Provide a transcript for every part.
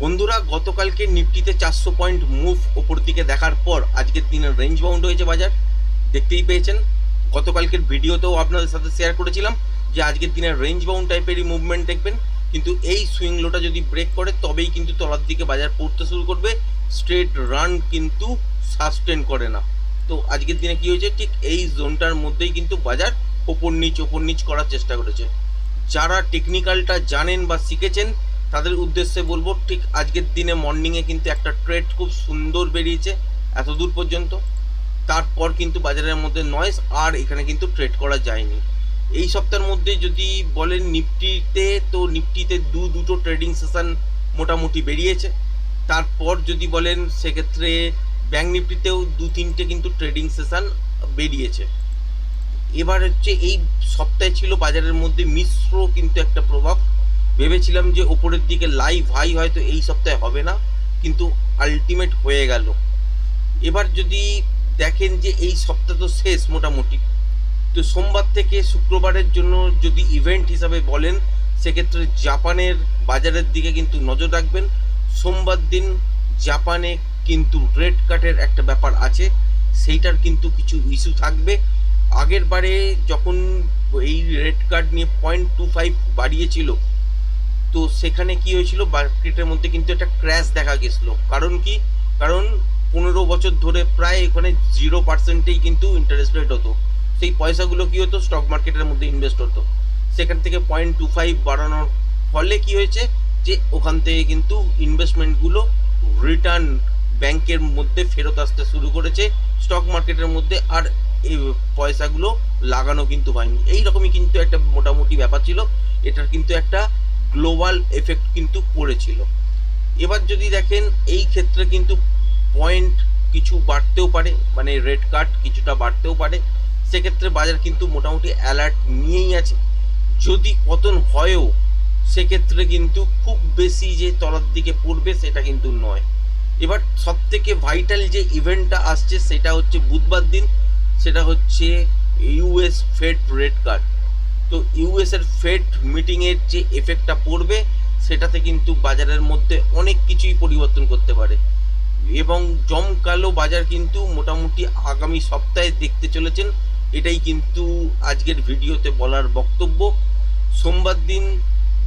বন্ধুরা, গতকালকে নিফটিতে চারশো পয়েন্ট মুভ ওপর দিকে দেখার পর আজকের দিনে রেঞ্জ বাউন্ড হয়েছে বাজার। দেখতেই পেয়েছেন, গতকালকের ভিডিওতেও আপনাদের সাথে শেয়ার করেছিলাম যে আজকের দিনে রেঞ্জ বাউন্ড টাইপেরই মুভমেন্ট দেখবেন। কিন্তু এই সুইং লোটা যদি ব্রেক করে, তবেই কিন্তু তলার দিকে বাজার পড়তে শুরু করবে। স্ট্রেট রান কিন্তু সাস্টেন করে না। তো আজকের দিনে কি হয়েছে? ঠিক এই জোনটার মধ্যেই কিন্তু বাজার ওপর নিচ ওপর নিচ করার চেষ্টা করেছে। যারা টেকনিক্যালটা জানেন বা শিখেছেন তাদের উদ্দেশ্যে বলব, ঠিক আজকের দিনে মর্নিংয়ে কিন্তু একটা ট্রেড খুব সুন্দর বেরিয়েছে এত দূর পর্যন্ত। তারপর কিন্তু বাজারের মধ্যে নয়েস আর এখানে কিন্তু ট্রেড করা যায়নি। এই সপ্তাহের মধ্যে যদি বলেন নিফটিতে, তো নিফটিতে দু, দুটো ট্রেডিং সেশন মোটামুটি বেরিয়েছে। তারপর যদি বলেন সেক্ষেত্রে ব্যাঙ্ক নিফটিতেও দু, তিনটে কিন্তু ট্রেডিং সেশন বেরিয়েছে। এবার হচ্ছে এই সপ্তাহে ছিল বাজারের মধ্যে মিশ্র কিন্তু একটা প্রভাব। ভেবেছিলাম যে ওপরের দিকে লাইভ হাই হয়তো এই সপ্তাহে হবে না, কিন্তু আলটিমেট হয়ে গেল। এবার যদি দেখেন যে এই সপ্তাহ তো শেষ মোটামুটি, তো সোমবার থেকে শুক্রবারের জন্য যদি ইভেন্ট হিসাবে বলেন, সেক্ষেত্রে জাপানের বাজারের দিকে কিন্তু নজর রাখবেন। সোমবার দিন জাপানে কিন্তু রেড কাটের একটা ব্যাপার আছে, সেইটার কিন্তু কিছু ইস্যু থাকবে। আগের বারে যখন এই রেড কার্ড নিয়ে পয়েন্ট টু ফাইভ বাড়িয়েছিল তো সেখানে কি হয়েছিল? মার্কেটের মধ্যে কিন্তু একটা ক্র্যাশ দেখা গেছিল। কারণ কি? কারণ পনেরো বছর ধরে প্রায় এখানে জিরো পার্সেন্টেই কিন্তু ইন্টারেস্ট রেট হতো। সেই পয়সাগুলো কি হতো? স্টক মার্কেটের মধ্যে ইনভেস্ট হতো। সেখান থেকে পয়েন্ট টু ফাইভ বাড়ানোর ফলে কি হয়েছে? যে ওখান থেকে কিন্তু ইনভেস্টমেন্টগুলো রিটার্ন ব্যাংকের মধ্যে ফেরত আসতে শুরু করেছে। স্টক মার্কেটের মধ্যে আর এই পয়সাগুলো লাগানো কিন্তু হয়নি। এই রকমই কিন্তু একটা মোটামুটি ব্যাপার ছিল। এটার কিন্তু একটা গ্লোবাল এফেক্ট কিন্তু পড়েছিল। এবার যদি দেখেন, এই ক্ষেত্রে কিন্তু পয়েন্ট কিছু বাড়তেও পারে মানে রেড কার্ড কিছুটা বাড়তেও পারে। সেক্ষেত্রে বাজার কিন্তু মোটামুটি অ্যালার্ট নিয়েই আছে। যদি পতন হয়ও, সেক্ষেত্রে কিন্তু খুব বেশি যে তলার দিকে পড়বে সেটা কিন্তু নয়। এবার সব থেকে ভাইটাল যে ইভেন্টটা আসছে, সেটা হচ্ছে বুধবার দিন, সেটা হচ্ছে ইউএস ফেড রেড কার্ড। তো ইউএস এর ফেড মিটিংয়ের যে এফেক্টটা পড়বে, সেটাতে কিন্তু বাজারের মধ্যে অনেক কিছুই পরিবর্তন করতে পারে। এবং জমকালো বাজার কিন্তু মোটামুটি আগামী সপ্তাহে দেখতে চলেছেন। এটাই কিন্তু আজকের ভিডিওতে বলার বক্তব্য। সোমবার দিন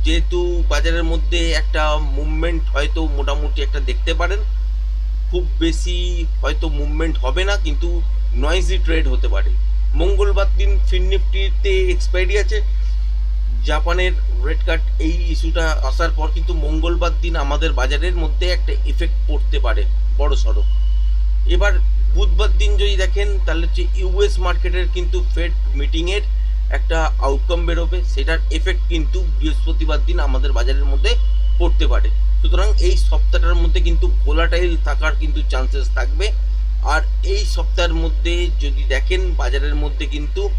যেহেতু বাজারের মধ্যে একটা মুভমেন্ট হয়তো মোটামুটি একটা দেখতে পারেন, খুব বেশি হয়তো মুভমেন্ট হবে না, কিন্তু নয়েজি ট্রেড হতে পারে। মঙ্গলবার দিন ফিননিফটিতে এক্সপায়ারি আছে। জাপানের রেড কার্ড এই ইস্যুটা আসার পর কিন্তু মঙ্গলবার দিন আমাদের বাজারের মধ্যে একটা এফেক্ট পড়তে পারে বড় সড়ো এবার বুধবার দিন যদি দেখেন, তাহলে হচ্ছে ইউএস মার্কেটের কিন্তু ফেড মিটিংয়ের একটা আউটকাম বেরোবে। সেটার এফেক্ট কিন্তু বৃহস্পতিবার দিন আমাদের বাজারের মধ্যে পড়তে পারে। সুতরাং এই সপ্তাহটার মধ্যে কিন্তু ভোলাটাইল থাকার কিন্তু চান্সেস থাকবে। আর এই সপ্তাহের মধ্যে যদি দেখেন, বাজারের মধ্যে কিন্তু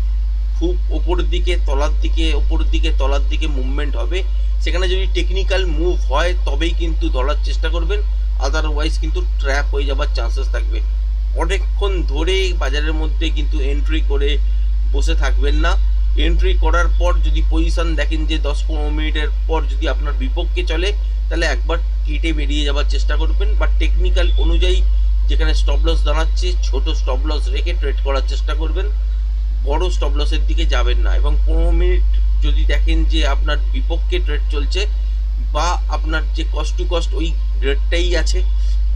খুব ওপরের দিকে, তলার দিকে, ওপরের দিকে, তলার দিকে মুভমেন্ট হবে। সেখানে যদি টেকনিক্যাল মুভ হয়, তবেই কিন্তু ধরার চেষ্টা করবেন। আদারওয়াইজ কিন্তু ট্র্যাপ হয়ে যাবার চান্সেস থাকবে। অনেকক্ষণ ধরে বাজারের মধ্যে কিন্তু এন্ট্রি করে বসে থাকবেন না। এন্ট্রি করার পর যদি পজিশন দেখেন যে দশ পনেরো মিনিটের পর যদি আপনার বিপক্ষে চলে, তাহলে একবার কেটে বেরিয়ে যাওয়ার চেষ্টা করবেন। বা টেকনিক্যাল অনুযায়ী যেখানে স্টপ লস দাঁড়াচ্ছে ছোট স্টপ লস রেখে ট্রেড করার চেষ্টা করবেন। বড় স্টপ লসের দিকে যাবেন না এবং পনেরো মিনিট যদি দেখেন যে আপনার বিপক্ষে ট্রেড চলছে বা আপনার যে কস্ট টু কস্ট ওই রেটটাই আছে,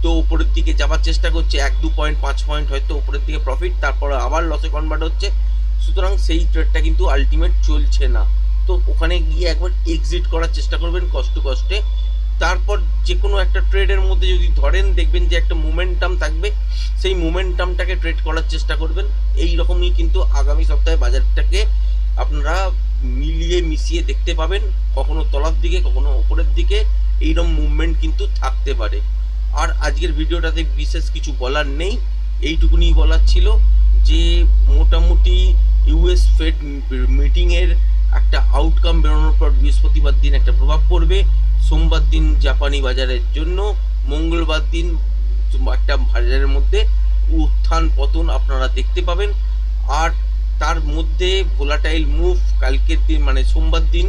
তো উপরের দিকে যাওয়ার চেষ্টা করছে। এক, দু পয়েন্ট পাঁচ পয়েন্ট হয়তো উপরের দিকে প্রফিট তারপরে আবার লসে কনভার্ট হচ্ছে। সুতরাং সেই ট্রেডটা কিন্তু আলটিমেট চলছে না। তো ওখানে গিয়ে একবার এক্সিট করার চেষ্টা করবেন কষ্ট কষ্টে তারপর যে কোনো একটা ট্রেডের মধ্যে যদি ধরেন দেখবেন যে একটা মোমেন্টাম থাকবে, সেই মোমেন্টামটাকে ট্রেড করার চেষ্টা করবেন। এই রকমই কিন্তু আগামী সপ্তাহে বাজারটাকে আপনারা মিলিয়ে মিশিয়ে দেখতে পাবেন, কখনো তলার দিকে, কখনো ওপরের দিকে, এইরকম মুভমেন্ট কিন্তু থাকতে পারে। আর আজকের ভিডিওটাতে বিশেষ কিছু বলার নেই, এইটুকুনি বলার ছিল যে মোটামুটি ইউএস ফেড মিটিংয়ের একটা আউটকাম বেরোনোর পর বৃহস্পতিবার দিন একটা প্রভাব পড়বে। সোমবার দিন জাপানি বাজারের জন্য, মঙ্গলবার দিন একটা বাজারের মধ্যে উত্থান পতন আপনারা দেখতে পাবেন। আর তার মধ্যে ভোলাটাইল মুভ কালকের দিন মানে সোমবার দিন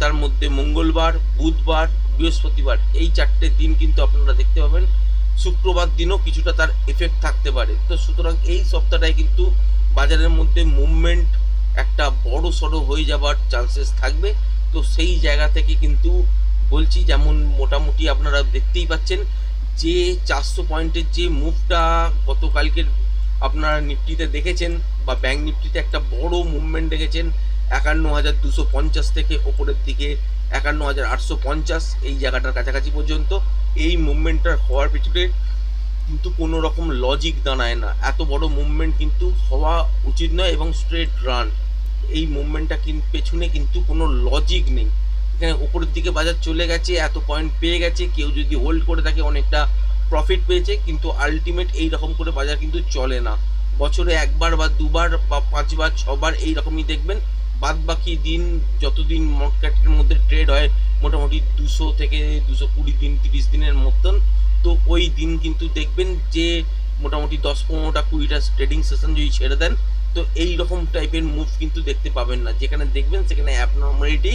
তার মধ্যে মঙ্গলবার, বুধবার, বৃহস্পতিবার, এই চারটে দিন কিন্তু আপনারা দেখতে পাবেন। শুক্রবার দিনও কিছুটা তার এফেক্ট থাকতে পারে। তো সুতরাং এই সপ্তাহটায় কিন্তু বাজারের মধ্যে মুভমেন্ট একটা বড় সড়ো হয়ে যাবার চান্সেস থাকবে। তো সেই জায়গা থেকে কিন্তু বলছি, যেমন মোটামুটি আপনারা দেখতেই পাচ্ছেন যে চারশো পয়েন্টের যে মুভটা গতকালকের আপনারা নিফটিতে দেখেছেন বা ব্যাঙ্ক নিফটিতে একটা বড় মুভমেন্ট দেখেছেন, একান্ন হাজার দুশো পঞ্চাশ থেকে ওপরের দিকে একান্ন হাজার আটশো পঞ্চাশ এই জায়গাটার কাছাকাছি পর্যন্ত। এই মুভমেন্টটা হওয়ার পিছনে কিন্তু কোনো রকম লজিক দাঁড়ায় না। এত বড় মুভমেন্ট কিন্তু হওয়া উচিত নয় এবং স্ট্রেট রান এই মুভমেন্টটা কিন্তু পেছনে কিন্তু কোনো লজিক নেই। এখানে উপরের দিকে বাজার চলে গেছে, এত পয়েন্ট পেয়ে গেছে, কেউ যদি হোল্ড করে থাকে অনেকটা প্রফিট পেয়েছে, কিন্তু আলটিমেট এই রকম করে বাজার কিন্তু চলে না। বছরে একবার বা দুবার বা পাঁচবার, ছবার এই রকমই দেখবেন। বাদ বাকি দিন যতদিন মার্কেটের মধ্যে ট্রেড হয়, মোটামুটি দুশো থেকে দুশো কুড়ি দিন, তিরিশ দিনের মতন। তো ওই দিন কিন্তু দেখবেন যে মোটামুটি দশ পনেরোটা কুড়িটা ট্রেডিং সেশন যদি ছেড়ে দেন তো এই রকম টাইপের মুভ কিন্তু দেখতে পাবেন না। যেখানে দেখবেন সেখানে অ্যাবনর্মালিটি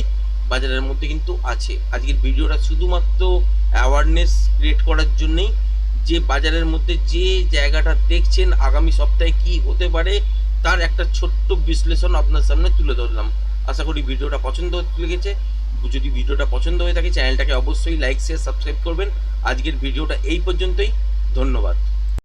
বাজারের মধ্যে কিন্তু আছে। আজকের ভিডিওটা শুধুমাত্র অ্যাওয়ারনেস ক্রিয়েট করার জন্যই যে বাজারের মধ্যে যে জায়গাটা দেখছেন আগামী সপ্তাহে কি হতে পারে, তার একটা ছোট্ট বিশ্লেষণ আপনার সামনে তুলে ধরলাম। আশা করি ভিডিওটা পছন্দ লেগেছে। যদি ভিডিওটা পছন্দ হয়ে থাকে চ্যানেলটাকে অবশ্যই লাইক শেয়ার সাবস্ক্রাইব করবেন। আজকের ভিডিওটা এই পর্যন্তই। ধন্যবাদ।